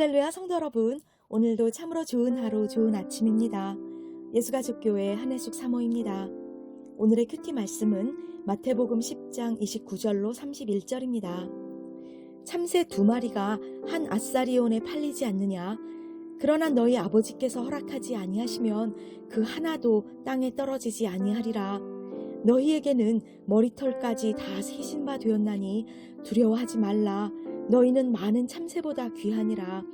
할렐루야 성도 여러분, 오늘도 참으로 좋은 하루, 좋은 아침입니다. 예수가족교회 한혜숙 사모입니다. 오늘의 큐티 말씀은 마태복음 10장 29절로 31절입니다. 참새 두 마리가 한 아사리온에 팔리지 않느냐? 그러나 너희 아버지께서 허락하지 아니하시면 그 하나도 땅에 떨어지지 아니하리라. 너희에게는 머리털까지 다 세신 바 되었나니 두려워하지 말라. 너희는 많은 참새보다 귀하니라.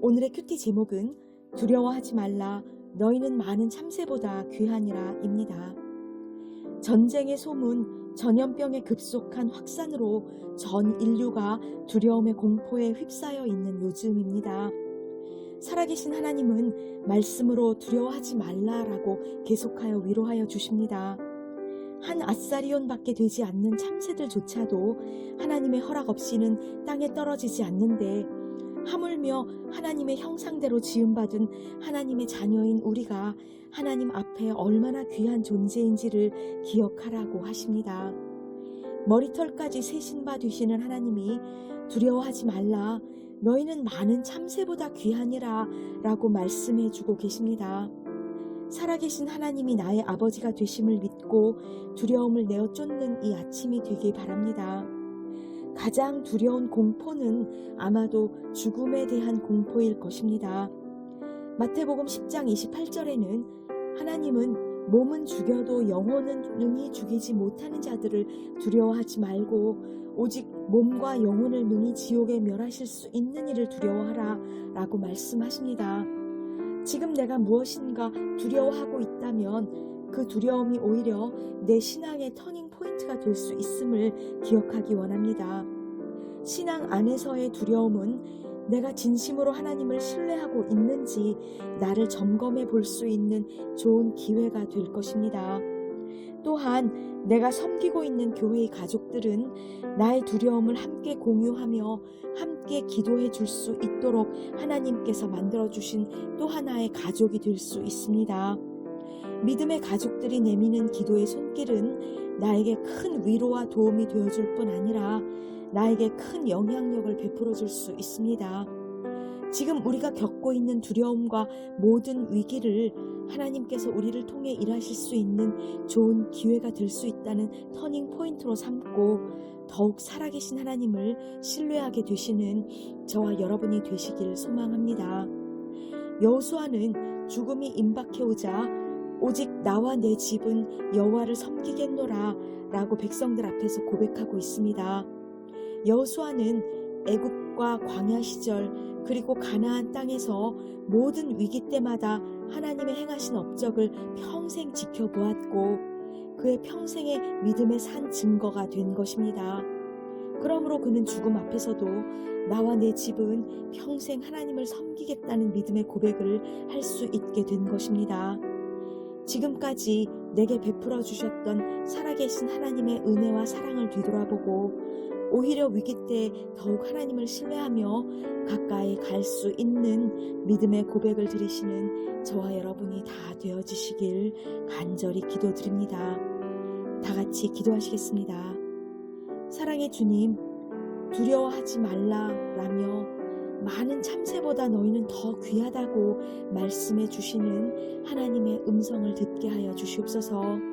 오늘의 큐티 제목은 두려워하지 말라. 너희는 많은 참새보다 귀하니라입니다. 전쟁의 소문, 전염병의 급속한 확산으로 전 인류가 두려움의 공포에 휩싸여 있는 요즘입니다. 살아계신 하나님은 말씀으로 두려워하지 말라라고 계속하여 위로하여 주십니다. 한 아사리온밖에 되지 않는 참새들조차도 하나님의 허락 없이는 땅에 떨어지지 않는데 하물며 하나님의 형상대로 지음받은 하나님의 자녀인 우리가 하나님 앞에 얼마나 귀한 존재인지를 기억하라고 하십니다. 머리털까지 세신 바 되시는 하나님이 두려워하지 말라 너희는 많은 참새보다 귀하니라 라고 말씀해 주고 계십니다. 살아계신 하나님이 나의 아버지가 되심을 믿고 두려움을 내어 쫓는 이 아침이 되길 바랍니다. 가장 두려운 공포는 아마도 죽음에 대한 공포일 것입니다. 마태복음 10장 28절에는 하나님은 몸은 죽여도 영혼은 능히 죽이지 못하는 자들을 두려워하지 말고 오직 몸과 영혼을 능히 지옥에 멸하실 수 있는 일을 두려워하라 라고 말씀하십니다. 지금 내가 무엇인가 두려워하고 있다면 그 두려움이 오히려 내 신앙의 터닝 포인트가 될 수 있음을 기억하기 원합니다. 신앙 안에서의 두려움은 내가 진심으로 하나님을 신뢰하고 있는지 나를 점검해 볼 수 있는 좋은 기회가 될 것입니다. 또한 내가 섬기고 있는 교회의 가족들은 나의 두려움을 함께 공유하며 함께 기도해 줄 수 있도록 하나님께서 만들어 주신 또 하나의 가족이 될 수 있습니다. 믿음의 가족들이 내미는 기도의 손길은 나에게 큰 위로와 도움이 되어 줄 뿐 아니라 나에게 큰 영향력을 베풀어 줄 수 있습니다. 지금 우리가 겪고 있는 두려움과 모든 위기를 하나님께서 우리를 통해 일하실 수 있는 좋은 기회가 될 수 있다는 터닝 포인트로 삼고 더욱 살아계신 하나님을 신뢰하게 되시는 저와 여러분이 되시길 소망합니다. 여호수아는 죽음이 임박해 오자 오직 나와 내 집은 여호와를 섬기겠노라 라고 백성들 앞에서 고백하고 있습니다. 여호수아는 애굽과 광야 시절 그리고 가나안 땅에서 모든 위기 때마다 하나님의 행하신 업적을 평생 지켜보았고 그의 평생의 믿음의 산 증거가 된 것입니다. 그러므로 그는 죽음 앞에서도 나와 내 집은 평생 하나님을 섬기겠다는 믿음의 고백을 할 수 있게 된 것입니다. 지금까지 내게 베풀어 주셨던 살아계신 하나님의 은혜와 사랑을 뒤돌아보고 오히려 위기 때 더욱 하나님을 신뢰하며 가까이 갈 수 있는 믿음의 고백을 드리시는 저와 여러분이 다 되어지시길 간절히 기도드립니다. 다 같이 기도하시겠습니다. 사랑의 주님, 두려워하지 말라라며 많은 참새보다 너희는 더 귀하다고 말씀해 주시는 하나님의 음성을 듣게 하여 주시옵소서.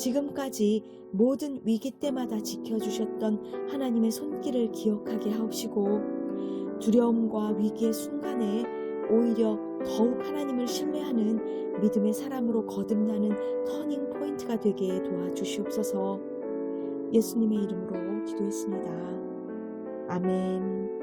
지금까지 모든 위기 때마다 지켜주셨던 하나님의 손길을 기억하게 하옵시고 두려움과 위기의 순간에 오히려 더욱 하나님을 신뢰하는 믿음의 사람으로 거듭나는 터닝 포인트가 되게 도와주시옵소서 예수님의 이름으로 기도했습니다. 아멘.